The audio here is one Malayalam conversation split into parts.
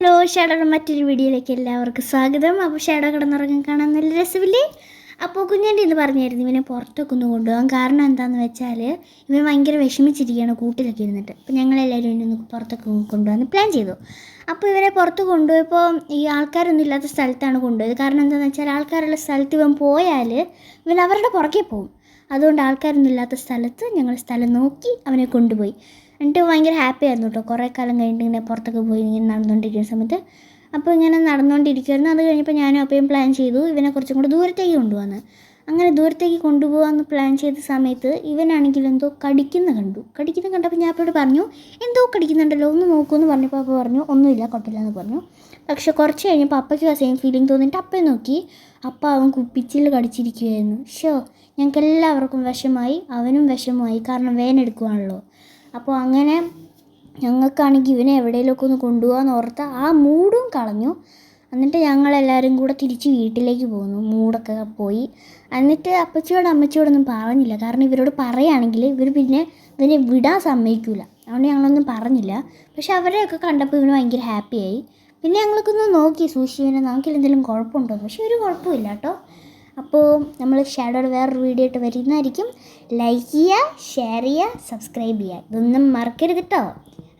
ഹലോ ഷാഡോയുടെ മറ്റൊരു വീഡിയോയിലേക്ക് എല്ലാവർക്കും സ്വാഗതം. അപ്പോൾ ഷാഡോ കിടന്നുറങ്ങാൻ കാണാൻ നല്ല രസമില്ലേ? അപ്പോൾ കുഞ്ഞാന്റെ ഇന്ന് പറഞ്ഞായിരുന്നു ഇവനെ പുറത്തൊക്കെ ഒന്ന് കൊണ്ടുപോകാൻ കാരണം എന്താണെന്ന് വെച്ചാൽ ഇവൻ ഭയങ്കര വിഷമിച്ചിരിക്കുകയാണ് കൂട്ടിലൊക്കെ ഇരുന്നിട്ട്. അപ്പോൾ ഞങ്ങളെല്ലാവരും ഇവനെ പുറത്തൊക്കെ കൊണ്ടുപോകാൻ പ്ലാൻ ചെയ്തു. അപ്പോൾ ഇവരെ പുറത്ത് കൊണ്ടുപോയപ്പോൾ ഈ ആൾക്കാരൊന്നും ഇല്ലാത്ത സ്ഥലത്താണ് കൊണ്ടുപോയത്. കാരണം എന്താണെന്ന് വെച്ചാൽ ആൾക്കാരുള്ള സ്ഥലത്ത് ഇവൻ പോയാൽ ഇവൻ അവരുടെ പുറകെ പോകും. അതുകൊണ്ട് ആൾക്കാരൊന്നും ഇല്ലാത്ത സ്ഥലത്ത് ഞങ്ങൾ സ്ഥലം നോക്കി അവനെ കൊണ്ടുപോയി. എന്നിട്ട് ഭയങ്കര ഹാപ്പി ആയിരുന്നു കേട്ടോ. കുറേ കാലം കഴിഞ്ഞിട്ട് ഇങ്ങനെ പുറത്തൊക്കെ പോയി ഇങ്ങനെ നടന്നുകൊണ്ടിരിക്കുന്ന സമയത്ത്. അപ്പോൾ ഇങ്ങനെ നടന്നുകൊണ്ടിരിക്കുമായിരുന്നു അത് കഴിഞ്ഞപ്പോൾ ഞാനും അപ്പയും പ്ലാൻ ചെയ്തു ഇവനെ കുറച്ചും കൂടെ ദൂരത്തേക്ക് കൊണ്ടുപോകാന്ന് അങ്ങനെ ദൂരത്തേക്ക് കൊണ്ടുപോകാമെന്ന് പ്ലാൻ ചെയ്ത സമയത്ത് ഇവനാണെങ്കിൽ എന്തോ കടിക്കുന്ന കണ്ടു. കടിക്കുന്ന കണ്ടപ്പോൾ ഞാൻ അപ്പോഴോട് പറഞ്ഞു എന്തോ കടിക്കുന്നുണ്ടല്ലോ? ഒന്ന് നോക്കുമെന്ന് പറഞ്ഞപ്പോൾ അപ്പോൾ പറഞ്ഞു ഒന്നുമില്ല കുഴപ്പമില്ല എന്ന് പറഞ്ഞു. പക്ഷേ കുറച്ച് കഴിഞ്ഞപ്പോൾ അപ്പയ്ക്ക് ആ സെയിം ഫീലിംഗ് തോന്നിയിട്ട് അപ്പയെ നോക്കി. അപ്പ അവൻ കുപ്പിച്ചിൽ കടിച്ചിരിക്കുകയായിരുന്നു ഷോ ഞങ്ങൾക്ക് എല്ലാവർക്കും വിഷമായി അവനും വിഷമമായി. കാരണം വേനെടുക്കുവാണല്ലോ. അപ്പോൾ അങ്ങനെ ഞങ്ങൾക്കാണെങ്കിൽ ഇവനെ എവിടെയെങ്കിലുമൊക്കെ ഒന്ന് കൊണ്ടുപോകാമെന്ന് ഓർത്ത് ആ മൂടും കളഞ്ഞു. എന്നിട്ട് ഞങ്ങളെല്ലാവരും കൂടെ തിരിച്ച് വീട്ടിലേക്ക് പോന്നു. മൂടൊക്കെ പോയി. എന്നിട്ട് അപ്പച്ചിയോട് അമ്മച്ചിയോടൊന്നും പറഞ്ഞില്ല. കാരണം ഇവരോട് പറയുകയാണെങ്കിൽ ഇവർ പിന്നെ ഇവരെ വിടാൻ സമ്മതിക്കില്ല അതുകൊണ്ട് ഞങ്ങളൊന്നും പറഞ്ഞില്ല. പക്ഷെ അവരെയൊക്കെ കണ്ടപ്പോൾ ഇവന് ഭയങ്കര ഹാപ്പിയായി പിന്നെ ഞങ്ങൾക്കൊന്ന് നോക്കി സൂക്ഷിച്ചിനെ നമുക്ക് എന്തെങ്കിലും കുഴപ്പമുണ്ടോ. പക്ഷെ ഒരു കുഴപ്പമില്ല കേട്ടോ. അപ്പോൾ നമ്മൾ ഷാഡോയുടെ വേറൊരു വീഡിയോ ആയിട്ട് വരുന്നതായിരിക്കും. ലൈക്ക് ചെയ്യുക ഷെയർ ചെയ്യുക സബ്സ്ക്രൈബ് ചെയ്യുക. ഇതൊന്നും മറക്കരുത് കേട്ടോ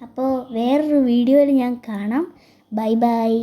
അപ്പോൾ വേറൊരു വീഡിയോയിൽ ഞാൻ കാണാം. Bye bye